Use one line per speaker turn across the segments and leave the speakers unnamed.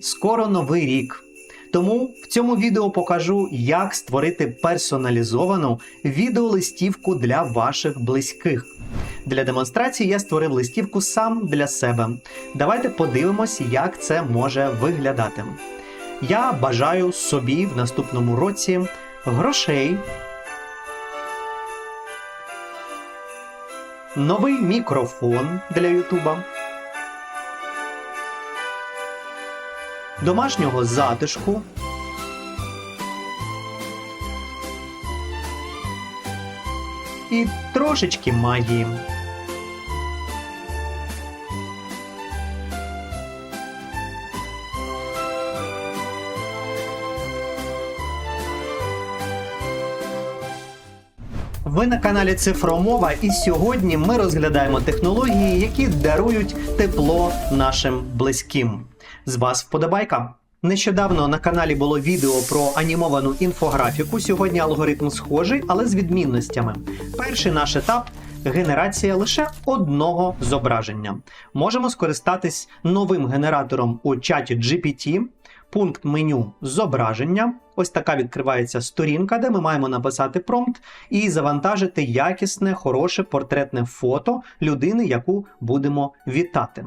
Скоро новий рік. Тому в цьому відео покажу, як створити персоналізовану відеолистівку для ваших близьких. Для демонстрації я створив листівку сам для себе. Давайте подивимось, як це може виглядати. Я бажаю собі в наступному році грошей, новий мікрофон для Ютуба, домашнього затишку. І трошечки магії. Ви на каналі Цифромова, і сьогодні ми розглядаємо технології, які дарують тепло нашим близьким. З вас вподобайка. Нещодавно на каналі було відео про анімовану інфографіку. Сьогодні алгоритм схожий, але з відмінностями. Перший наш етап генерація лише одного зображення. Можемо скористатись новим генератором у чаті GPT. Пункт меню зображення. Ось така відкривається сторінка, де ми маємо написати промпт і завантажити якісне, хороше портретне фото людини, яку будемо вітати.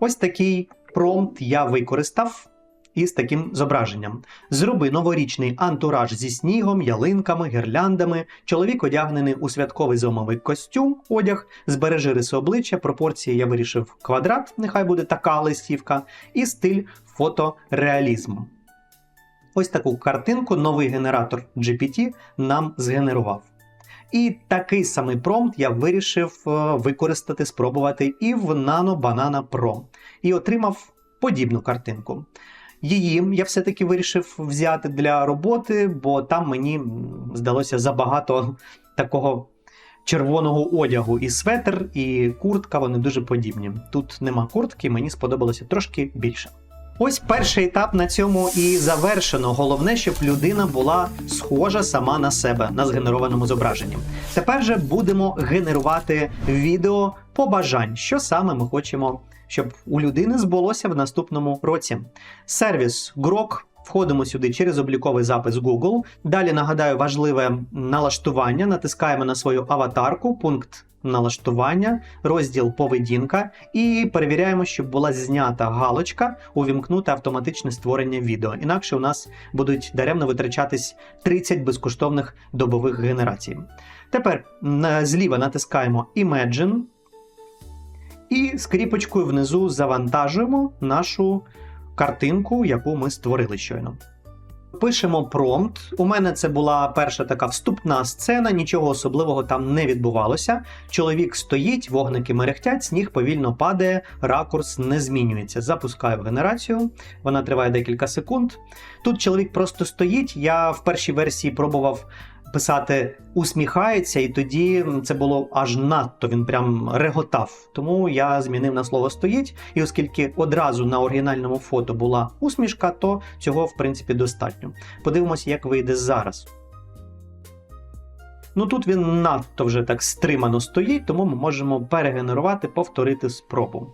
Ось такий промпт я використав із таким зображенням. Зроби новорічний антураж зі снігом, ялинками, гірляндами. Чоловік одягнений у святковий зимовий костюм, одяг, збережи риси обличчя, пропорції я вирішив квадрат, нехай буде така листівка, і стиль фотореалізму. Ось таку картинку новий генератор GPT нам згенерував. І такий самий промпт я вирішив е, використати, спробувати і в Nano Banana Pro. І отримав подібну картинку. Її я все-таки вирішив взяти для роботи, бо там мені здалося забагато такого червоного одягу. І светр, і куртка вони дуже подібні. Тут нема куртки, мені сподобалося трошки більше. Ось перший етап на цьому і завершено. Головне, щоб людина була схожа сама на себе на згенерованому зображенні. Тепер же будемо генерувати відео побажань, що саме ми хочемо, щоб у людини збулося в наступному році. Сервіс Grok. Входимо сюди через обліковий запис Google. Далі нагадаю важливе налаштування. Натискаємо на свою аватарку, пункт налаштування, розділ поведінка і перевіряємо, щоб була знята галочка увімкнути автоматичне створення відео. Інакше у нас будуть даремно витрачатись 30 безкоштовних добових генерацій. Тепер зліва натискаємо Imagine і скріпочкою внизу завантажуємо нашу картинку, яку ми створили щойно. Пишемо промпт. У мене це була перша така вступна сцена, нічого особливого там не відбувалося. Чоловік стоїть, вогники мерехтять, сніг повільно падає, ракурс не змінюється. Запускаю генерацію, вона триває декілька секунд. Тут чоловік просто стоїть. Я в першій версії пробував писати усміхається, і тоді це було аж надто. Він прям реготав. Тому я змінив на слово стоїть. І оскільки одразу на оригінальному фото була усмішка, то цього в принципі достатньо. Подивимося, як вийде зараз. Ну тут він надто вже так стримано стоїть, тому ми можемо перегенерувати, повторити спробу.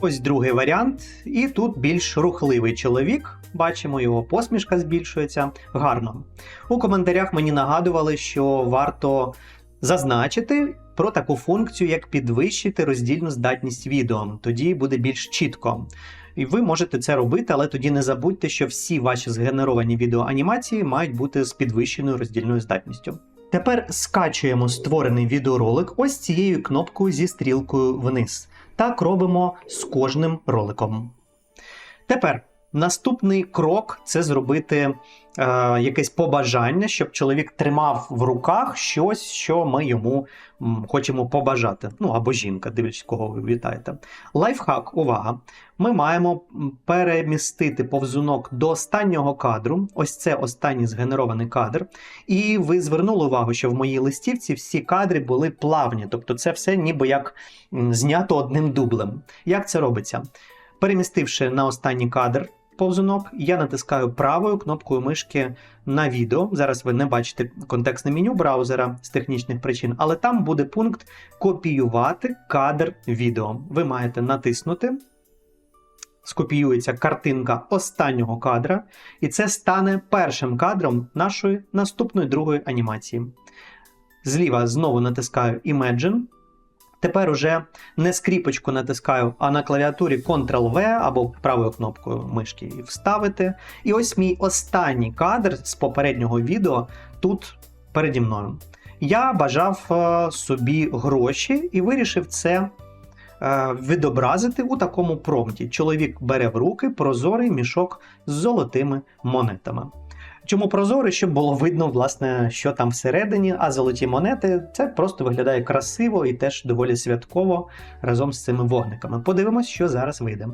Ось другий варіант, і тут більш рухливий чоловік. Бачимо, його посмішка збільшується гарно. У коментарях мені нагадували, що варто зазначити про таку функцію, як підвищити роздільну здатність відео. Тоді буде більш чітко. І ви можете це робити, але тоді не забудьте, що всі ваші згенеровані відеоанімації мають бути з підвищеною роздільною здатністю. Тепер скачуємо створений відеоролик ось цією кнопкою зі стрілкою вниз. Так робимо з кожним роликом. Тепер наступний крок це зробити е, якесь побажання, щоб чоловік тримав в руках щось, що ми йому хочемо побажати. Ну або жінка, дивлячись, кого ви вітаєте. Лайфхак, увага! Ми маємо перемістити повзунок до останнього кадру. Ось це останній згенерований кадр. І ви звернули увагу, що в моїй листівці всі кадри були плавні, тобто це все ніби як знято одним дублем. Як це робиться? Перемістивши на останній кадр повзунок, я натискаю правою кнопкою мишки на відео. Зараз ви не бачите контекстне меню браузера з технічних причин, але там буде пункт копіювати кадр відео. Ви маєте натиснути скопіюється картинка останнього кадра, і це стане першим кадром нашої наступної другої анімації. Зліва знову натискаю Imagine. Тепер уже не скріпочку натискаю, а на клавіатурі Ctrl-V або правою кнопкою мишки вставити. І ось мій останній кадр з попереднього відео тут переді мною. Я бажав е, собі гроші і вирішив це е, відобразити у такому промпті. Чоловік бере в руки прозорий мішок з золотими монетами. Чому прозорий, щоб було видно, власне, що там всередині, а золоті монети це просто виглядає красиво і теж доволі святково разом з цими вогниками. Подивимось, що зараз вийде.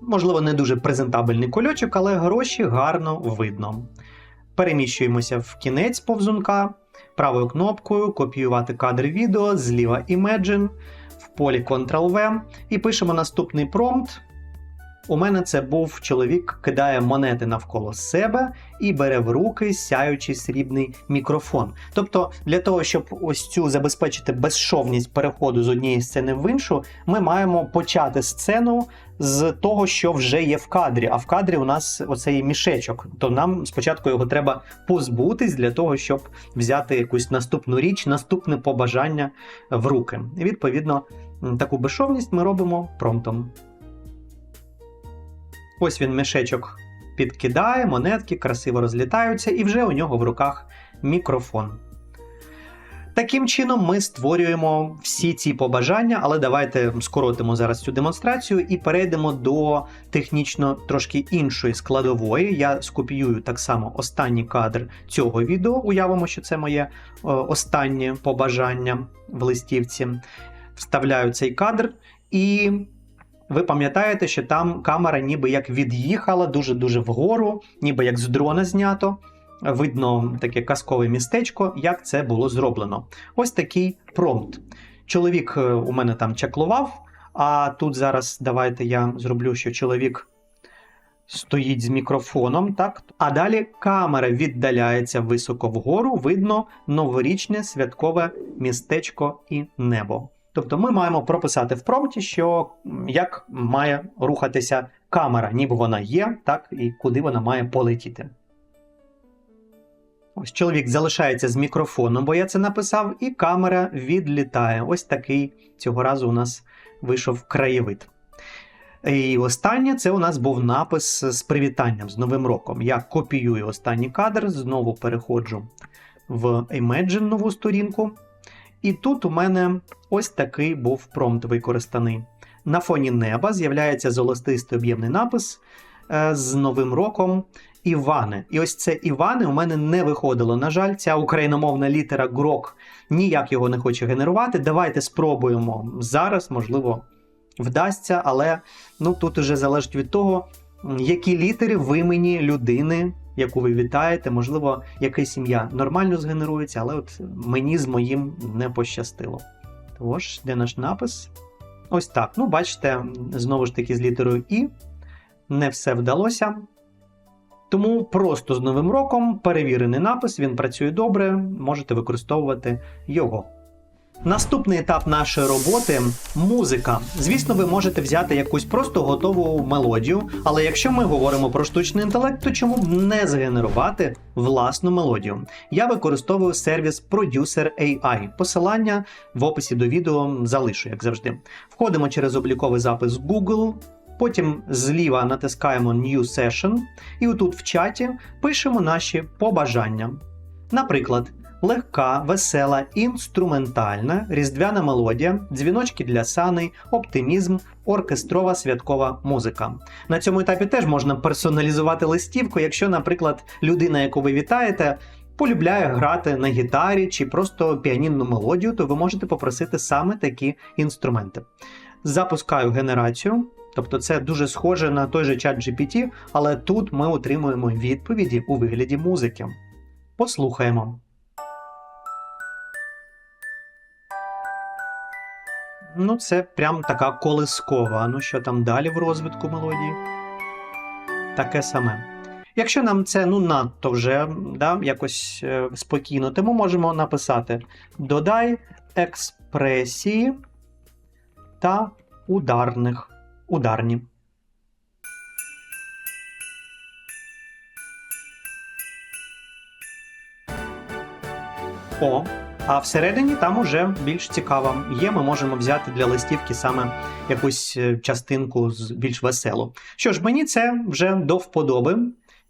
Можливо, не дуже презентабельний кольочок, але гроші гарно видно. Переміщуємося в кінець повзунка, правою кнопкою копіювати кадр відео, зліва Imagine, в полі Ctrl-V і пишемо наступний промпт. У мене це був чоловік, кидає монети навколо себе і бере в руки сяючий срібний мікрофон. Тобто, для того, щоб ось цю забезпечити безшовність переходу з однієї сцени в іншу, ми маємо почати сцену з того, що вже є в кадрі. А в кадрі у нас оцей мішечок. То нам спочатку його треба позбутись для того, щоб взяти якусь наступну річ, наступне побажання в руки. І відповідно таку безшовність ми робимо промптом. Ось він мішечок підкидає, монетки красиво розлітаються, і вже у нього в руках мікрофон. Таким чином, ми створюємо всі ці побажання, але давайте скоротимо зараз цю демонстрацію і перейдемо до технічно трошки іншої складової. Я скопіюю так само останній кадр цього відео. Уявимо, що це моє е, останнє побажання в листівці. Вставляю цей кадр і ви пам'ятаєте, що там камера ніби як від'їхала дуже-дуже вгору, ніби як з дрона знято. Видно таке казкове містечко, як це було зроблено. Ось такий промпт. Чоловік е, у мене там чаклував, а тут зараз давайте я зроблю, що чоловік стоїть з мікрофоном, так? А далі камера віддаляється високо вгору, видно новорічне святкове містечко і небо. Тобто ми маємо прописати в промпті, що як має рухатися камера, ніби вона є, так, і куди вона має полетіти. Ось чоловік залишається з мікрофоном, бо я це написав, і камера відлітає. Ось такий цього разу у нас вийшов краєвид. І останнє це у нас був напис з привітанням з Новим роком. Я копіюю останній кадр, знову переходжу в Imagine нову сторінку. І тут у мене ось такий був промпт використаний. На фоні неба з'являється золотистий об'ємний напис е, з Новим роком Іване. І ось це Іване у мене не виходило. На жаль, ця україномовна літера ГРОК ніяк його не хоче генерувати. Давайте спробуємо зараз, можливо, вдасться, але ну, тут уже залежить від того, які літери в імені людини яку ви вітаєте, можливо, якась сім'я нормально згенерується, але от мені з моїм не пощастило. Тож, де наш напис? Ось так. Ну, бачите, знову ж таки, з літерою І не все вдалося. Тому просто з Новим роком перевірений напис, він працює добре, можете використовувати його. Наступний етап нашої роботи музика. Звісно, ви можете взяти якусь просто готову мелодію, але якщо ми говоримо про штучний інтелект, то чому б не згенерувати власну мелодію? Я використовую сервіс Producer AI. Посилання в описі до відео залишу, як завжди. Входимо через обліковий запис Google. Потім зліва натискаємо New Session, і отут в чаті пишемо наші побажання. Наприклад, легка, весела, інструментальна, різдвяна мелодія, дзвіночки для саней, оптимізм, оркестрова святкова музика. На цьому етапі теж можна персоналізувати листівку, якщо, наприклад, людина, яку ви вітаєте, полюбляє грати на гітарі чи просто піанінну мелодію, то ви можете попросити саме такі інструменти. Запускаю генерацію. Тобто це дуже схоже на той же чат GPT, але тут ми отримуємо відповіді у вигляді музики. Послухаємо. Ну, це прям така колискова. Ну, що там далі в розвитку мелодії? Таке саме. Якщо нам це ну, надто вже да, якось е, спокійно, то ми можемо написати: додай експресії та ударних. Ударні. О, а всередині там уже більш цікаво. Є, ми можемо взяти для листівки саме якусь е, частинку з більш веселу. Що ж, мені це вже до вподоби.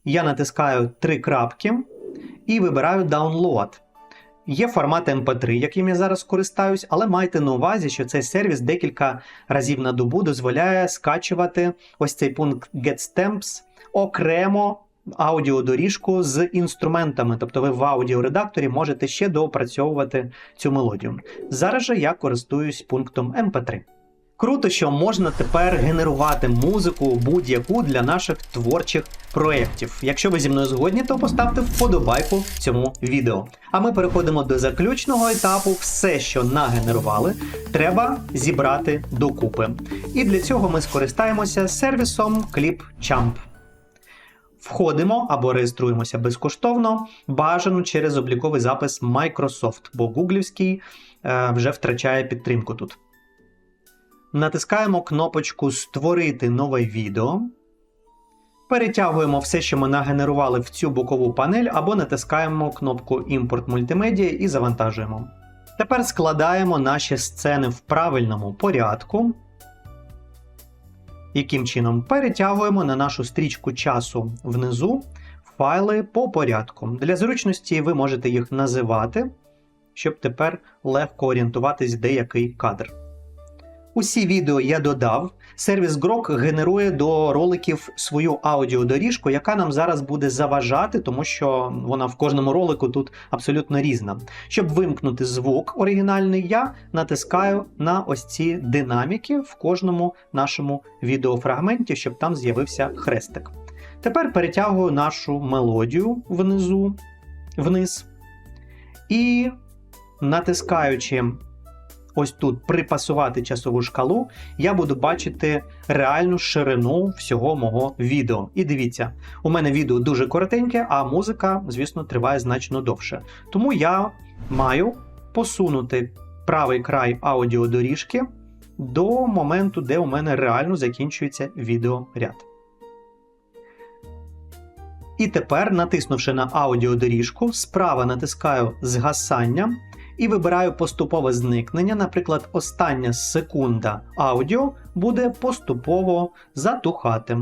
Я натискаю три крапки і вибираю Download. Є формат MP3, яким я зараз користаюсь, але майте на увазі, що цей сервіс декілька разів на добу дозволяє скачувати ось цей пункт GetStamps окремо аудіодоріжку з інструментами. Тобто ви в аудіоредакторі можете ще доопрацьовувати цю мелодію. Зараз же я користуюсь пунктом MP3. Круто, що можна тепер генерувати музику будь-яку для наших творчих проєктів. Якщо ви зі мною згодні, то поставте вподобайку цьому відео. А ми переходимо до заключного етапу. Все, що нагенерували, треба зібрати докупи. І для цього ми скористаємося сервісом ClipChamp. Входимо або реєструємося безкоштовно, бажано через обліковий запис Microsoft, бо гуглівський е, вже втрачає підтримку тут. Натискаємо кнопочку Створити нове відео. Перетягуємо все, що ми нагенерували в цю бокову панель, або натискаємо кнопку Імпорт мультимедіа і завантажуємо. Тепер складаємо наші сцени в правильному порядку. Яким чином перетягуємо на нашу стрічку часу внизу файли по порядку. Для зручності ви можете їх називати, щоб тепер легко орієнтуватись, де який кадр. Усі відео я додав. Сервіс Grok генерує до роликів свою аудіодоріжку, яка нам зараз буде заважати, тому що вона в кожному ролику тут абсолютно різна. Щоб вимкнути звук оригінальний, я натискаю на ось ці динаміки в кожному нашому відеофрагменті, щоб там з'явився хрестик. Тепер перетягую нашу мелодію внизу, вниз. І натискаючи ось тут припасувати часову шкалу, я буду бачити реальну ширину всього мого відео. І дивіться, у мене відео дуже коротеньке, а музика, звісно, триває значно довше. Тому я маю посунути правий край аудіодоріжки до моменту, де у мене реально закінчується відеоряд. І тепер, натиснувши на аудіодоріжку, справа натискаю згасання і вибираю поступове зникнення. Наприклад, остання секунда аудіо буде поступово затухати.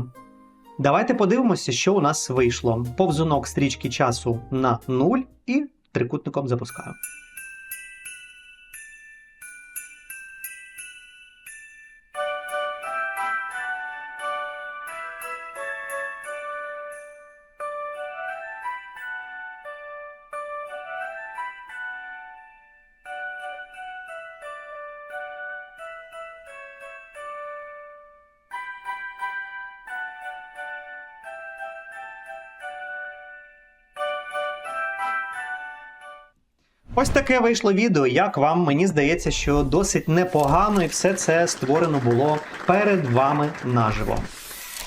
Давайте подивимося, що у нас вийшло. Повзунок стрічки часу на 0 і трикутником запускаю. Ось таке вийшло відео. Як вам? Мені здається, що досить непогано, і все це створено було перед вами наживо.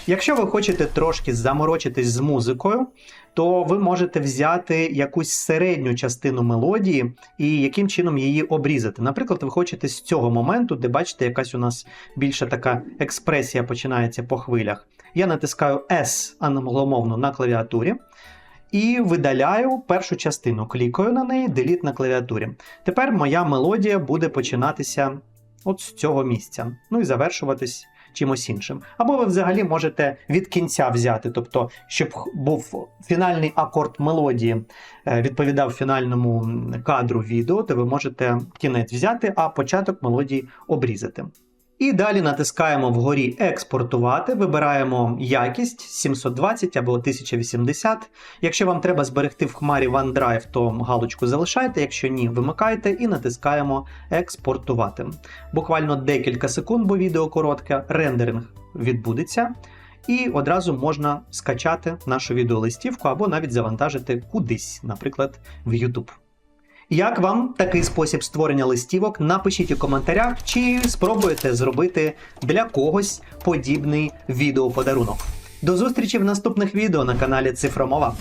Якщо ви хочете трошки заморочитись з музикою, то ви можете взяти якусь середню частину мелодії і яким чином її обрізати. Наприклад, ви хочете з цього моменту, де бачите, якась у нас більша така експресія починається по хвилях. Я натискаю S англомовно на клавіатурі. І видаляю першу частину, клікаю на неї, Delete на клавіатурі. Тепер моя мелодія буде починатися от з цього місця, ну і завершуватись чимось іншим. Або ви взагалі можете від кінця взяти, тобто, щоб був фінальний акорд мелодії, е, відповідав фінальному кадру відео, то ви можете кінець взяти, а початок мелодії обрізати. І далі натискаємо вгорі експортувати, вибираємо якість 720 або 1080. Якщо вам треба зберегти в хмарі OneDrive, то галочку залишайте, якщо ні, вимикайте і натискаємо експортувати. Буквально декілька секунд, бо відео коротке, рендеринг відбудеться. І одразу можна скачати нашу відеолистівку або навіть завантажити кудись, наприклад, в YouTube. Як вам такий спосіб створення листівок? Напишіть у коментарях, чи спробуєте зробити для когось подібний відеоподарунок. До зустрічі в наступних відео на каналі Цифромова.